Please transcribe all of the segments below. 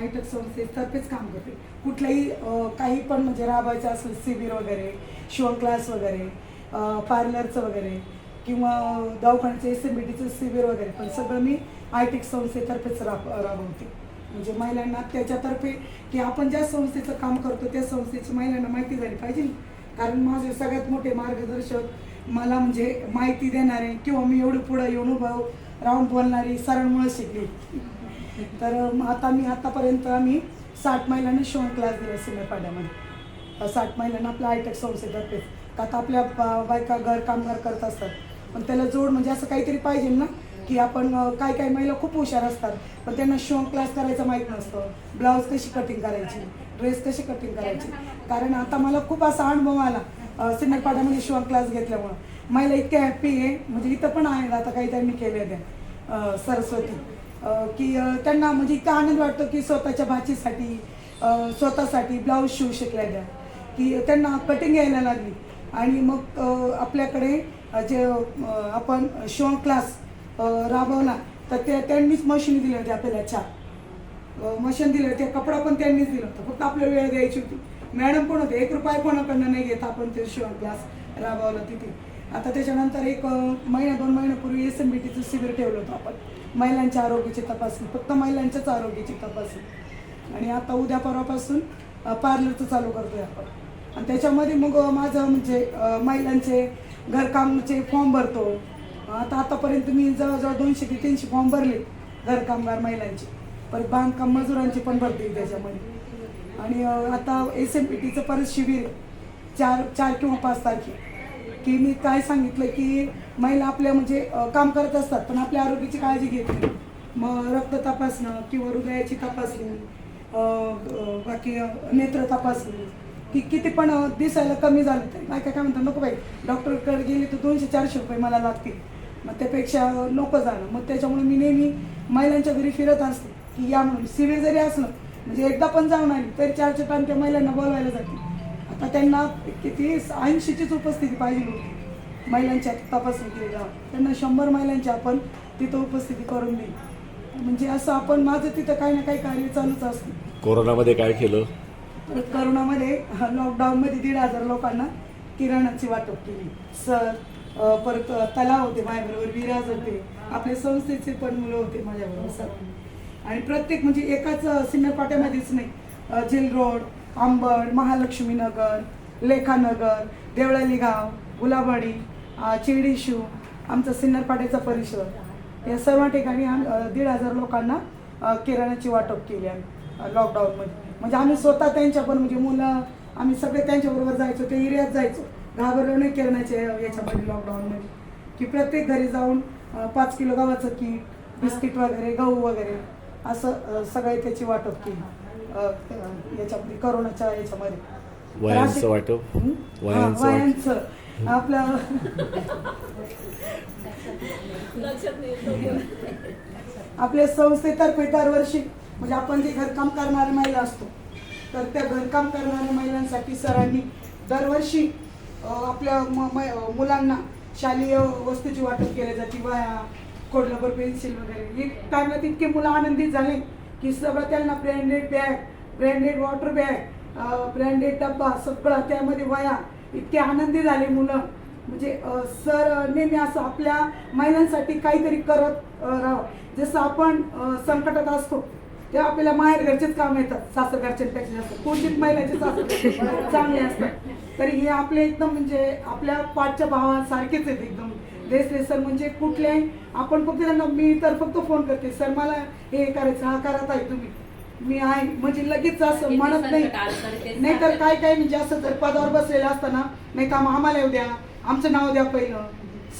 आयटक संस्थेतर्फेच काम करते. कुठल्याही काही पण म्हणजे राबायचं असेल शिबिर वगैरे शिवण क्लास वगैरे पार्लरचं वगैरे किंवा दवाखान्याचं एस एम बी टीचं शिबिर वगैरे पण सगळं मी आयटेक संस्थेतर्फेच राब राबवते. म्हणजे महिलांना त्याच्यातर्फे की आपण ज्या संस्थेचं काम करतो त्या संस्थेची महिलांना माहिती झाली पाहिजे कारण माझे सगळ्यात मोठे मार्गदर्शक मला म्हणजे माहिती देणारे किंवा मी एवढं पुढं येऊन उभं राहून बोलणारी सरांमुळे शिकली तर मग आता मी आतापर्यंत आम्ही साठ महिलांना शिवण क्लास दिला सिमेपाड्यामध्ये साठ महिलांना आपल्या आयटेक संस्थेतर्फे. का आता आपल्या बायका घर कामगार करत असतात. पण त्याला जोड म्हणजे असं काहीतरी पाहिजे ना की आपण काय काय महिला खूप हुशार असतात. पण त्यांना शिवण क्लास करायचं माहीत नसतं. ब्लाऊज कशी कटिंग करायची? ड्रेस कशी कटिंग करायची? कारण आता मला खूप असा अनुभव आला सिनेपाड्यामध्ये शिवण क्लास घेतल्यामुळं. महिला इतक्या हॅप्पी आहे. म्हणजे इथं पण आहे आता काही त्यांनी केले त्या सरस्वती. की त्यांना म्हणजे इतका आनंद वाटतो की स्वतःच्या भाचीसाठी स्वतःसाठी ब्लाऊज शिवू शिकल्या त्या. की त्यांना कटिंग यायला लागली. आणि मग आपल्याकडे जे आपण शिवण क्लास राबवला तर ते त्यांनीच मशीन दिली होती आपल्याला चार मशीन दिलं होते कपडा पण त्यांनीच दिलं होतं. फक्त आपल्याला वेळ द्यायची होती. मॅडम पण होते. एक रुपया कोणाकडनं नाही घेत आपण ते शिवण क्लास राबवला तिथे. आता त्याच्यानंतर एक महिना दोन महिन्यापूर्वी एस एम बी टीचं शिबिर ठेवलं होतं आपण. महिलांच्या आरोग्याची तपासणी फक्त महिलांच्याच आरोग्याची तपासणी. आणि आता उद्या परवापासून पार्लरचं चालू करतोय आपण. आणि त्याच्यामध्ये मग माझं म्हणजे महिलांचे घरकामचे फॉर्म भरतो. आता आतापर्यंत मी जवळजवळ दोनशे ते तीनशे फॉर्म भरले घरकामगार महिलांचे. परत बांधकाम मजुरांचे पण भरते त्याच्यामध्ये. आणि आता एस एम पी टीचं परत शिबिर चार चार किंवा पाच तारखे की मी काय सांगितलं की महिला आपल्या म्हणजे काम करत असतात पण आपल्या आरोग्याची काळजी घेत नाही. मग रक्त तपासणं किंवा हृदयाची तपासणी बाकी नेत्र तपासणी की किती पण दिसायला कमी झालं तर. काय काय म्हणतात नको बाई डॉक्टरकडे गेली तर दोनशे चारशे रुपये मला लागतील. मग त्यापेक्षा नको जाणं. मग त्याच्यामुळे मी नेहमी महिलांच्या घरी फिरत असते. की या म्हणून. सिव्हिल जरी असलं म्हणजे एकदा पण जाऊन आली तरी चारशे टाइम त्या महिलांना बोलवायला जाते. आता त्यांना किती ऐंशीचीच उपस्थिती पाहिजे होती. महिलांच्या तपासणी केली जावं त्यांना शंभर महिलांची आपण तिथं उपस्थिती करून देईल म्हणजे असं आपण माझं तिथं काही ना काही कार्य चालूच असतं. कोरोनामध्ये काय केलं? परत करोनामध्ये लॉकडाऊनमध्ये दीड हजार लोकांना किराणाची वाटप केली. सर अ, परत तलाव होते माझ्याबरोबर विराज होते. आपल्या संस्थेचे पण मुलं होते माझ्याबरोबर सर. आणि प्रत्येक म्हणजे एकाच सिन्नर पाट्यामध्येच नाही. अ, जेल रोड आंबड महालक्ष्मीनगर लेखानगर देवळाली गाव गुलाबाडी चिडीशू आमचं सिन्नरपाड्याचा परिसर. या सर्व ठिकाणी आम दीड हजार लोकांना किराण्याची वाटप केली आम्ही लॉकडाऊनमध्ये म्हणजे आम्ही स्वतः त्यांच्या पण म्हणजे मुलं आम्ही सगळे त्यांच्याबरोबर जायचो ते एरियात जायचो. घाबरलो नाही किरणाच्या याच्यामध्ये लॉकडाऊनमध्ये की प्रत्येक घरी जाऊन पाच किलो गव्हाचं कीट बिस्किट वगैरे गहू वगैरे असं सगळे त्याची वाटप केली. याच्यामध्ये करोनाच्या याच्यामध्ये. वयांचं वाटप? वयांचं हा, वाटप. वयांचं. आपलं आपल्या संस्थेतर्फे दरवर्षी म्हणजे आपण जे घरकाम करणारे महिला असतो तर त्या घरकाम करणाऱ्या महिलांसाठी सरांनी दरवर्षी आपल्या मुलांना शालेय वस्तूची वाटप केली जाते वया खोडलबर पेन्सिल वगैरे. हे टाइमला तितके मुलं आनंदित झाले. की सगळं त्यांना branded bag branded water bag branded डब्बा सगळं त्यामध्ये वया. इतके आनंदी झाले मुलं. म्हणजे सर नेहमी असं आपल्या महिलांसाठी काहीतरी करत राहावं. जसं आपण संकटात असतो तेव्हा आपल्याला माहेर घरचेच काम येतात सासर घरच्यांपेक्षा जास्त. कोणतीच महिलाचे सासर चांगले असतात. तरी हे आपले एकदम म्हणजे आपल्या पाठच्या भावासारखेच आहेत एकदम. देसले सर म्हणजे कुठले? आपण फक्त त्यांना मी तर फक्त फोन करते. सर मला हे करायचं हा करत आहे तुम्ही. मी आहे म्हणजे लगेच असं म्हणत नाही. नाही तर काय काय म्हणजे असं जर पदावर बसलेलं असताना नाही का मग आम्हाला येऊ द्या आमचं नाव द्या पहिलं.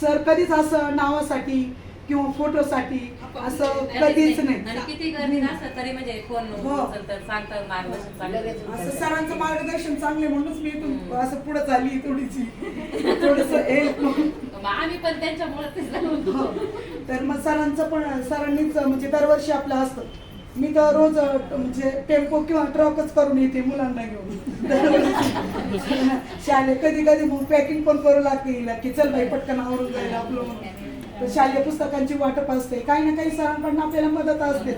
सर कधीच असं नावासाठी किंवा फोटोसाठी असं कधीच आणि नाही किती गर्दी नसलं तरी म्हणजे फोन हो. उचलतात सांगतात मार्गदर्शन चांगलं असं सरांचं मार्गदर्शन चांगले म्हणूनच मी इथून असं पुढे चालली थोडीशी. थोडस हेल्प मग आम्ही पण त्यांच्यामुळे. हो. तर मग सरांचं पण सरांनीच म्हणजे दरवर्षी आपलं असतं. मी तर रोज म्हणजे टेम्पो किंवा ट्रकच करून येते मुलांना घेऊन. शाले कधी कधी मग पॅकिंग पण करू लागते की चल बाई पटकन आवरून जाईल आपलं तर शालेय पुस्तकांची वाटप असते. काही ना काही सरांकडनं आपल्याला मदत असते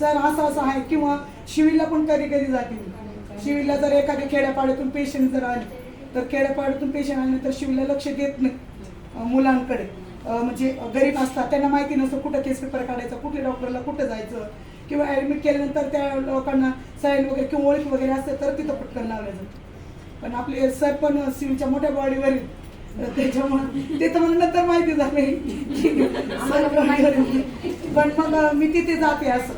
सर असं असं आहे किंवा शिवीला पण कधी कधी जाते शिवीला जर एखाद्या खेड्यापाड्यातून पेशंट जर आले तर खेड्यापाड्यातून पेशंट आले तर शिवीला लक्ष देत नाही मुलांकडे. म्हणजे गरीब असतात त्यांना माहिती नसतं कुठं केस पेपर काढायचा कुठे डॉक्टरला कुठं जायचं किंवा ॲडमिट केल्यानंतर त्या लोकांना साईन वगैरे किंवा ओळख वगैरे असते तर तिथं पटकन लावलं जातं पण आपले सर पण सिव्हिलच्या मोठ्या बॉडीवर तर त्याच्यामुळे ते तर मला नंतर माहिती झाले. पण मग मी तिथे जाते असं.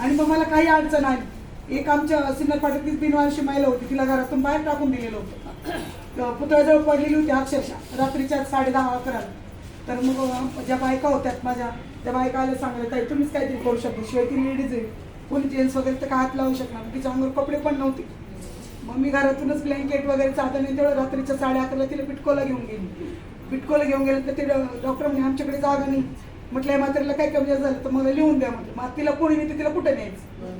आणि मग मला काही अडचण आली. एक आमच्या सिन्नर पाटील बिनवारशी महिला होती. तिला घरातून बाहेर टाकून दिलेलं होतं. पुतळ्याजवळ पडलेली होती अक्षरशः. रात्रीच्या साडे दहा अकरा. तर मग ज्या बायका होत्यात माझ्या त्या बायका आल्या सांगल्या ताई तुम्हीच काहीतरी करू शकता शिवाय ती लेडीज आहे. कोणी जेंट्स वगैरे तर का हात लावू शकणार तिच्या अंगावर कपडे पण नव्हते. मग मी घरातूनच ब्लँकेट वगैरे चादरने तेवढं रात्रीच्या साडे अकराला तिला पिटकोला घेऊन गेली. पिटकोला घेऊन गेलं तर ते डॉक्टर म्हणे आमच्याकडे जागा नाही. म्हटलं या म्हातारीला काय कमी झालं? तर मला लिहून द्या म्हटलं. मग तिला कोणी नाही तिला कुठं न्यायचं?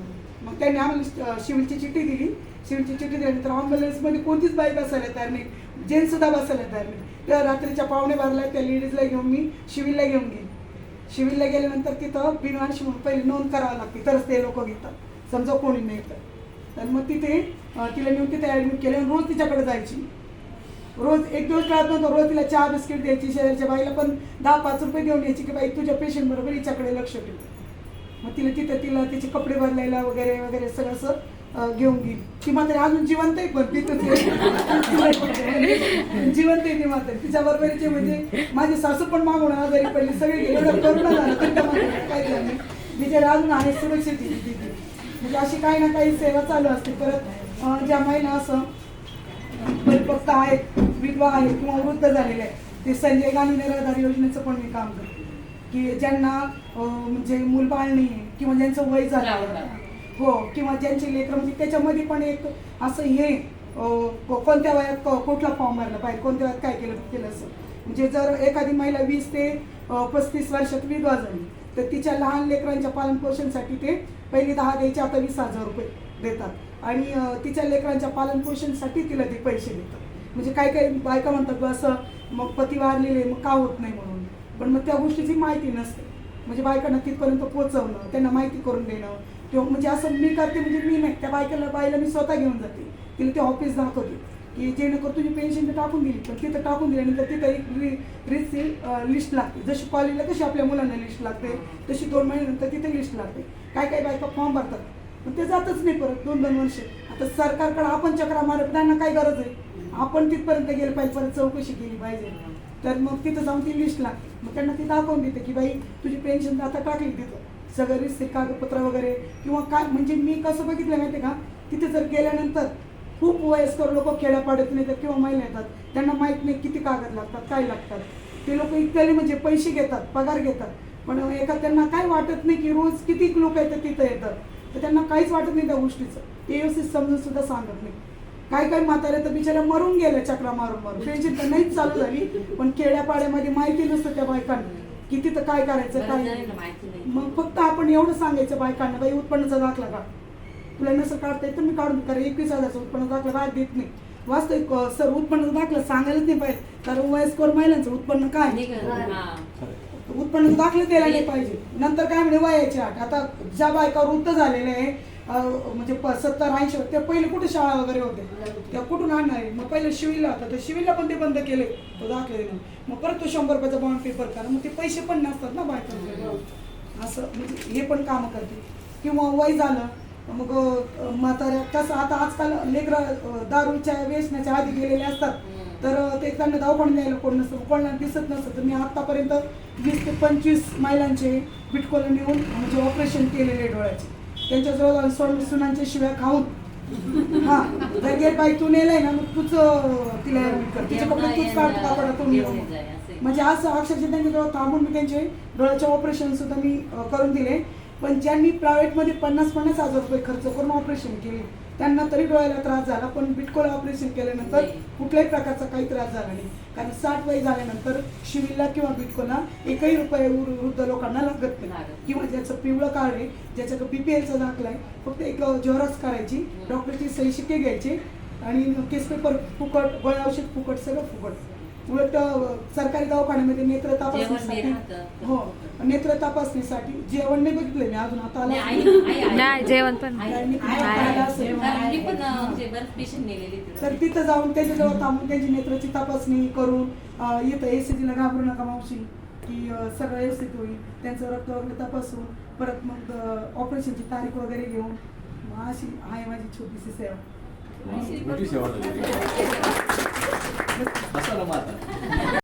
मग त्यांनी आम्हाला अं, चिठ्ठी दिली. सिव्हिलची चिठ्ठी दिल्यानंतर ॲम्ब्युलन्समध्ये कोणतीच बाईक बसायला तयार नाही जेन्ट्ससुद्धा बसायला तयार नाही त्या रात्रीच्या पाहुणे बाराला त्या लेडीजला घेऊन मी शिविलला घेऊन गेली. शिविलला गेल्यानंतर तिथं बिनवारशी म्हणून पहिले नोंद करावं लागते तरच ते लोक घेतात. समजा कोणी नाही तर. आणि मग तिथे तिला नेऊन तिथे ॲडमिट केले आणि रोज तिच्याकडे जायची. रोज एक दिवस राहत नव्हतं रोज तिला चहा बिस्किट द्यायची शेजारच्या बाईला पण दहा पाच रुपये देऊन यायची की बाई तुझ्या पेशंट बरोबर हिच्याकडे लक्ष ठेव. मग तिला तिथं तिला तिचे कपडे बदलायला वगैरे वगैरे सगळं असं घेऊन घेईल ती मात्र अजून जिवंत आहे पण तिथं जिवंत आहे ती मात्र तिच्या बरोबरीचे म्हणजे माझे सासू पण मागून आजारी पडले. सगळे गेले. एवढं करुणा झालं. काही झालं अजून आहे सुरक्षित म्हणजे अशी काही ना काही सेवा चालू असते. परत ज्या महिला असं परिपक्व आहेत विधवा आहेत किंवा वृद्ध झालेले आहेत ते संजय गांधी निराधार योजनेचं पण मी काम करते. की ज्यांना म्हणजे मूलबाळ नाही आहे किंवा ज्यांचं वय झालं हो किंवा ज्यांची लेकरं म्हणजे त्याच्यामध्ये पण एक असं हे कोणत्या वयात कुठला फॉर्म भरला पाहिजे कोणत्या वयात काय केलं केलं असं. म्हणजे जर एखादी महिला वीस ते पस्तीस वर्षात विधवा झाली तर तिच्या लहान लेकरांच्या पालनपोषणसाठी ते पहिली दहा द्यायचे आता वीस हजार रुपये देतात. आणि तिच्या लेकरांच्या पालनपोषणसाठी तिला ते पैसे देतात. म्हणजे काही काही बायका म्हणतात असं मग पती वारलेले मग का होत नाही म्हणून? पण मग त्या गोष्टीची माहिती नसते. म्हणजे बायकांना तिथपर्यंत पोचवणं त्यांना माहिती करून देणं किंवा म्हणजे असं मी करते म्हणजे मी नाही. त्या बायकाला बाईला मी स्वतः घेऊन जाते. तिला ते ऑफिस दाखवते. की जेणेकरून तुझी पेन्शन तर टाकून दिली. पण तिथं टाकून दिल्यानंतर तिथं एक रि रितची लिस्ट लागते. जशी कॉलेजला कशी आपल्या मुलांना लिस्ट लागते. तशी दोन महिन्यानंतर तिथे लिस्ट लागते. काय काय बायका फॉर्म भरतात. पण ते जातच नाही परत. दोन दोन वर्ष. आता सरकारकडे आपण चक्रा मारत त्यांना काय गरज आहे? आपण तिथपर्यंत गेलं पाहिजे. परत चौकशी केली पाहिजे. तर मग तिथं जाऊन ती लिस्ट लागते. मग त्यांना ती दाखवून देते की बाई तुझी पेन्शन आता टाकली तिथं. सगळं कागदपत्र वगैरे. किंवा काय म्हणजे मी कसं बघितलं माहिती का? तिथे जर गेल्यानंतर खूप वयस्कर लोक खेड्यापाड्यातून येतात किंवा महिला येतात. त्यांना माहीत नाही किती कागद लागतात काय लागतात. ते लोक इतकले म्हणजे पैसे घेतात पगार घेतात. पण एका त्यांना काय वाटत नाही की रोज किती लोक येतात तिथं येतात. तर त्यांना काहीच वाटत नाही त्या गोष्टीचं. ते व्यवस्थित समजून सुद्धा सांगत नाही. काय काय म्हातारे तर बिचाऱ्या मरून गेल्या चक्रा मारून मारून. त्यांची तर नाहीच चालू झाली. पण खेड्यापाड्यामध्ये माहिती नसतं त्या बायकांना. की तिथं काय करायचं काय जणांना माहिती नाही. मग फक्त आपण एवढं सांगायचं बायकांना बाई उत्पन्नाचा दाखला का? तुला नसं काढता येतं मी काढून कारण एकवीस हजारचा उत्पन्न दाखला बाहेर देत नाही. वास्तविक सर उत्पन्नाचा दाखला सांगायलाच नाही पाहिजे. कारण वयस्कर महिलांचं उत्पन्न काय? हा. उत्पन्न दाखले द्यायला नाही पाहिजे. नंतर काय म्हणे वयाची आठ. आता ज्या बायका वृद्ध झालेल्या आहे म्हणजे सत्तर ऐंशी ते पहिले कुठे शाळा वगैरे होते? त्या कुठून आणणार आहे? मग पहिले शिवीला होता. तर शिवीला पण ते बंद केले. तो दाखले नाही मग परत तो शंभर रुपयाचा बॉन्ड पेपर करा मग ते पैसे पण नसतात ना बायकांकडे असं म्हणजे हे पण कामं करते. किंवा वय झालं मग म्हाताऱ्या कसं आता आजकाल लेकरं दारूच्या वेचण्याच्या आधी गेलेले असतात. तर ते त्यांना दवाखान्यात न्यायला कोण नसतं. कोणाला दिसत नसतं. तर मी आत्तापर्यंत वीस ते पंचवीस महिलांचे बिटकोला नेऊन म्हणजे ऑपरेशन केलेले डोळ्याचे. त्यांच्याजवळ सोन सुनांच्या शिव्या खाऊन हा जर गेट बाई तू नेलंय ना मग तूच तिला admit कर. तिचे कपडे तूच काढ कापडातून. म्हणजे असं अक्षरशः त्यांच्याजवळ थांबून मी त्यांचे डोळ्याचे ऑपरेशन सुद्धा मी करून दिले. पण ज्यांनी प्रायव्हेटमध्ये पन्नास पन्नास हजार रुपये खर्च करून ऑपरेशन केले त्यांना तरी डोळ्याला त्रास झाला पण बिटकोला ऑपरेशन केल्यानंतर. कुठल्याही प्रकारचा काही त्रास झाला नाही कारण साठ वय झाल्यानंतर शिविरला किंवा बिटकोला एकही रुपये वृद्ध लोकांना लागत नाही. किंवा ज्याचं पिवळं कार्ड आहे ज्याच्याकडे बीपीएलचा दाखला आहे फक्त एक झेरॉक्स करायची डॉक्टरची सही शिक्के घ्यायचे आणि केस पेपर फुकट गोळ्या औषध फुकट सगळं फुकट उलट सरकारी दवाखान्यामध्ये नेत्र तपासणीसाठी. हो नेत्र तपासणीसाठी जेवण नाही बघितलं मी अजून आता नाही, जेवण पण तर तिथं. जाऊन त्यांच्याजवळ थांबून त्यांची नेत्राची तपासणी करून इथं एसीजीला घाबरू नका मावशी की सगळं व्यवस्थित होईल. त्यांचं रक्त वगैरे तपासून परत मग ऑपरेशनची तारीख वगैरे घेऊन अशी आहे माझी छोटीशी सेवा. मोठी